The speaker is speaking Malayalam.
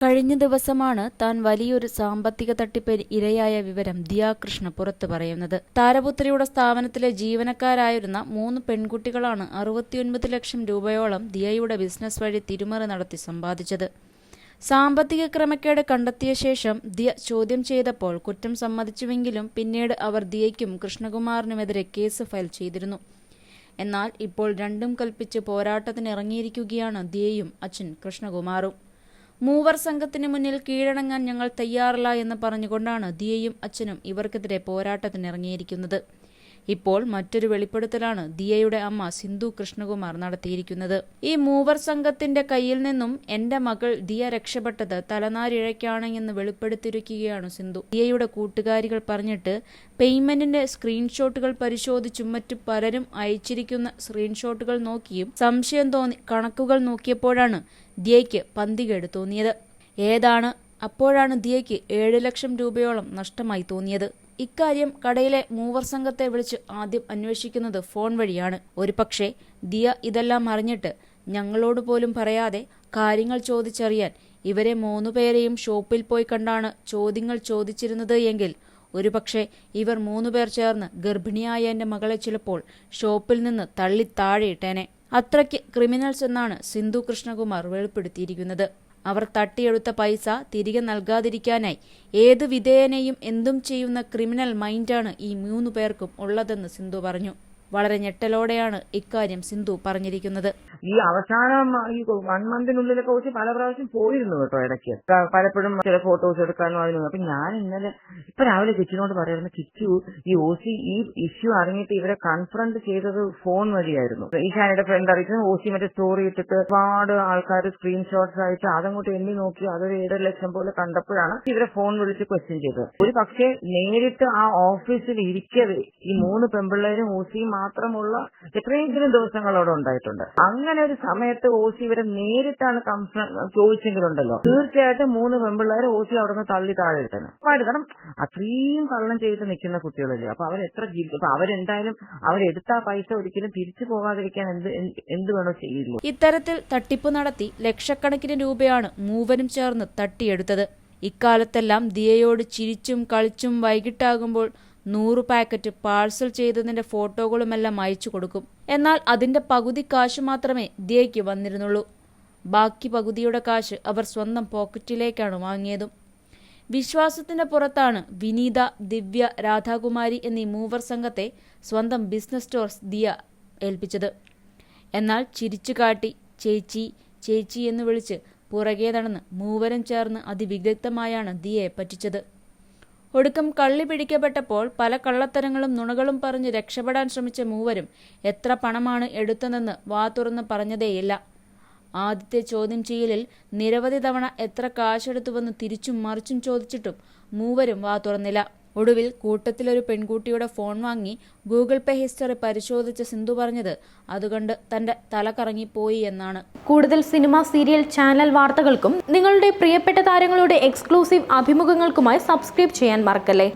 കഴിഞ്ഞ ദിവസമാണ് താൻ വലിയൊരു സാമ്പത്തിക തട്ടിപ്പിന് ഇരയായ വിവരം ദിയാകൃഷ്ണ പുറത്തു പറയുന്നത്. താരപുത്രിയുടെ സ്ഥാപനത്തിലെ ജീവനക്കാരായിരുന്ന മൂന്ന് പെൺകുട്ടികളാണ് അറുപത്തിയൊൻപത് ലക്ഷം രൂപയോളം ദിയയുടെ ബിസിനസ് വഴി തിരുമറി നടത്തി സമ്പാദിച്ചത്. സാമ്പത്തിക ക്രമക്കേട് കണ്ടെത്തിയ ശേഷം ദിയ ചോദ്യം ചെയ്തപ്പോൾ കുറ്റം സമ്മതിച്ചുവെങ്കിലും പിന്നീട് അവർ ദിയയ്ക്കും കൃഷ്ണകുമാറിനുമെതിരെ കേസ് ഫയൽ ചെയ്തിരുന്നു. എന്നാൽ ഇപ്പോൾ രണ്ടും കൽപ്പിച്ച് പോരാട്ടത്തിനിറങ്ങിയിരിക്കുകയാണ് ദിയയും അച്ഛൻ കൃഷ്ണകുമാറും. മൂവർ സംഘത്തിന് മുന്നിൽ കീഴടങ്ങാൻ ഞങ്ങൾ തയ്യാറില്ല എന്ന് പറഞ്ഞുകൊണ്ടാണ് ദിയയും അച്ഛനും ഇവർക്കെതിരെ പോരാട്ടത്തിനിറങ്ങിയിരിക്കുന്നത് ഇപ്പോൾ മറ്റൊരു വെളിപ്പെടുത്തലാണ് ദിയയുടെ അമ്മ സിന്ധു കൃഷ്ണകുമാർ നടത്തിയിരിക്കുന്നത്. ഈ മൂവർ സംഘത്തിന്റെ കയ്യിൽ നിന്നും എന്റെ മകൾ ദിയ രക്ഷപ്പെട്ടത് തലനാരിഴയ്ക്കാണ് എന്ന് വെളിപ്പെടുത്തിയിരിക്കുകയാണ് സിന്ധു. ദിയയുടെ കൂട്ടുകാരികൾ പറഞ്ഞിട്ട് പേയ്മെന്റിന്റെ സ്ക്രീൻഷോട്ടുകൾ പരിശോധിച്ചും മറ്റു പലരും അയച്ചിരിക്കുന്ന സ്ക്രീൻഷോട്ടുകൾ നോക്കിയും സംശയം തോന്നി കണക്കുകൾ നോക്കിയപ്പോഴാണ് ദിയയ്ക്ക് പന്തികേട് തോന്നിയത്. ഏതാണ്? അപ്പോഴാണ് ദിയയ്ക്ക് ഏഴ് ലക്ഷം രൂപയോളം നഷ്ടമായി തോന്നിയത്. ഇക്കാര്യം കടയിലെ മൂവർ സംഘത്തെ വിളിച്ച് ആദ്യം അന്വേഷിക്കുന്നത് ഫോൺ വഴിയാണ്. ഒരുപക്ഷെ ദിയ ഇതെല്ലാം അറിഞ്ഞിട്ട് ഞങ്ങളോട് പോലും പറയാതെ കാര്യങ്ങൾ ചോദിച്ചറിയാൻ ഇവരെ മൂന്നുപേരെയും ഷോപ്പിൽ പോയി കണ്ടാണ് ചോദ്യങ്ങൾ ചോദിച്ചിരുന്നത് എങ്കിൽ ഒരുപക്ഷെ ഇവർ മൂന്നുപേർ ചേർന്ന് ഗർഭിണിയായ എന്റെ മകളെ ചിലപ്പോൾ ഷോപ്പിൽ നിന്ന് തള്ളി താഴെയിട്ടേനെ അത്രയ്ക്ക് ക്രിമിനൽസ് എന്നാണ് സിന്ധു കൃഷ്ണകുമാർ വെളിപ്പെടുത്തിയിരിക്കുന്നത്. അവർ തട്ടിയെടുത്ത പൈസ തിരികെ നൽകാതിരിക്കാനായി. ഏത് വിധേയനെയും എന്തും ചെയ്യുന്ന ക്രിമിനൽ മൈൻഡാണ് ഈ മൂന്നു പേർക്കും ഉള്ളതെന്ന് സിന്ധു പറഞ്ഞു. വളരെ ഞെട്ടലോടെയാണ് ഇക്കാര്യം സിന്ധു പറഞ്ഞിരിക്കുന്നത്. ഈ അവസാനം ഈ വൺ മന്തിനുള്ളിലൊക്കെ വെച്ച് പല പ്രാവശ്യം പോയിരുന്നു കേട്ടോ ഇടയ്ക്ക്. പലപ്പോഴും ചില ഫോട്ടോസ് എടുക്കാനും അതിനും. അപ്പൊ ഞാൻ ഇന്നലെ ഇപ്പൊ രാവിലെ കിച്ചിനോട് പറയുന്നത് കിച്ചു ഈ ഒ സി ഈ ഇഷ്യൂ അറിഞ്ഞിട്ട് ഇവരെ കൺഫ്രണ്ട് ചെയ്തത് ഫോൺ വഴിയായിരുന്നു. ഈശാനയുടെ ഫ്രണ്ട് അറിയിച്ചത് സി മറ്റേ സ്റ്റോറി ഇട്ടിട്ട് ഒരുപാട് ആൾക്കാർ സ്ക്രീൻഷോട്ട്സ് അയച്ച് അതങ്ങോട്ട് എണ്ണി നോക്കി അതൊരു ഏഴര ലക്ഷം പോലെ കണ്ടപ്പോഴാണ് ഇവരെ ഫോൺ വിളിച്ച് ക്വസ്റ്റ്യൻ ചെയ്തത്. ഒരു പക്ഷേ നേരിട്ട് ആ ഓഫീസിൽ ഇരിക്കവേ ഈ മൂന്ന് പെമ്പിള്ളേരും ഒ സിയും മാത്രമുള്ള എത്രയെങ്കിലും ദിവസങ്ങൾ അവിടെ ഉണ്ടായിട്ടുണ്ട്. അങ്ങനെ ഒരു സമയത്ത് ഒ സി ഇവരെ നേരിട്ടാണ് ചോദിച്ചെങ്കിലുണ്ടല്ലോ. തീർച്ചയായിട്ടും മൂന്ന് പെമ്പിള്ളേരെ ഒ സി അവിടെ നിന്ന് തള്ളി താഴെ ഉറപ്പായിട്ടും. കാരണം അത്രയും കള്ളം ചെയ്ത് നിൽക്കുന്ന കുട്ടികളല്ലേ. അപ്പൊ അവരെത്ര അപ്പൊ അവരെന്തായാലും അവരെടുത്ത പൈസ ഒരിക്കലും തിരിച്ചു പോകാതിരിക്കാൻ എന്ത് എന്ത് വേണോ ചെയ്യില്ല ഇത്തരത്തിൽ തട്ടിപ്പ് നടത്തി ലക്ഷക്കണക്കിന് രൂപയാണ് മൂവരും ചേർന്ന് തട്ടിയെടുത്തത്. ഇക്കാലത്തെല്ലാം ദിയയോട് ചിരിച്ചും കളിച്ചും വൈകിട്ടാകുമ്പോൾ നൂറ് പാക്കറ്റ് പാഴ്സൽ ചെയ്തതിന്റെ ഫോട്ടോകളുമെല്ലാം അയച്ചു കൊടുക്കും. എന്നാൽ അതിന്റെ പകുതി കാശ് മാത്രമേ ദിയയ്ക്ക് വന്നിരുന്നുള്ളൂ. ബാക്കി പകുതിയുടെ കാശ് അവർ സ്വന്തം പോക്കറ്റിലേക്കാണ് വാങ്ങിയതും. വിശ്വാസത്തിന്റെ പുറത്താണ് വിനീത ദിവ്യ രാധാകുമാരി എന്നീ മൂവർ സംഘത്തെ സ്വന്തം ബിസിനസ് സ്റ്റോർസ് ദിയ ഏൽപ്പിച്ചത്. എന്നാൽ ചിരിച്ചു കാട്ടി ചേച്ചി ചേച്ചി എന്ന് വിളിച്ച് പുറകേ നടന്ന് മൂവരും ചേർന്ന് അതിവിദഗ്ധമായാണ് ദിയയെ പറ്റിച്ചത്. ഒടുക്കം കള്ളി പിടിക്കപ്പെട്ടപ്പോൾ പല കള്ളത്തരങ്ങളും നുണകളും പറഞ്ഞ് രക്ഷപ്പെടാൻ ശ്രമിച്ച മൂവരും എത്ര പണമാണ് എടുത്തതെന്ന് വാ തുറന്ന് പറഞ്ഞതേയില്ല. ആദ്യത്തെ ചോദ്യം ചെയ്യലിൽ നിരവധി തവണ എത്ര കാശെടുത്തുവെന്ന് തിരിച്ചും മറിച്ചും ചോദിച്ചിട്ടും മൂവരും വാ തുറന്നില്ല. ഒടുവിൽ കൂട്ടത്തിലൊരു പെൺകുട്ടിയുടെ ഫോൺ വാങ്ങി ഗൂഗിൾ പേ ഹിസ്റ്ററി പരിശോധിച്ച സിന്ധു പറഞ്ഞത് അതുകൊണ്ട് തന്റെ തല കറങ്ങിപ്പോയി എന്നാണ്. കൂടുതൽ സിനിമ സീരിയൽ ചാനൽ വാർത്തകൾക്കും നിങ്ങളുടെ പ്രിയപ്പെട്ട താരങ്ങളുടെ എക്സ്ക്ലൂസീവ് അഭിമുഖങ്ങൾക്കുമായി സബ്സ്ക്രൈബ് ചെയ്യാൻ മറക്കല്ലേ?